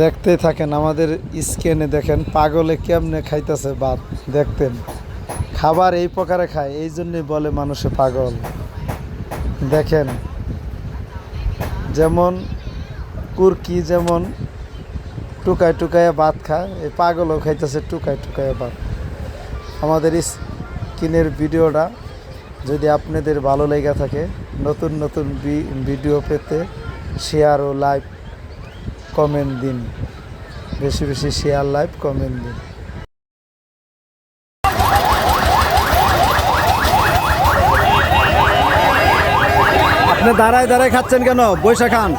দেখতেই থাকেন, আমাদের স্ক্যানে দেখেন পাগলে কেমনে খাইতেছে ভাত দেখতেন। খাবার এই প্রকারে খায়, এই জন্যই বলে মানুষে পাগল। দেখেন, যেমন কুরকি যেমন টুকায় টুকায় ভাত খায়, এই পাগলও খাইতেছে টুকায় টুকায় ভাত। আমাদের স্কিনের ভিডিওটা যদি আপনাদের ভালো লেগে থাকে, নতুন নতুন ভিডিও পেতে শেয়ার ও লাইভ কমেন্ট দিন। বেশি বেশি শেয়ার লাইভ কমেন্ট দিন। আপনি দাঁড়ায় দাঁড়ায় খাচ্ছেন কেন? বৈশা খান।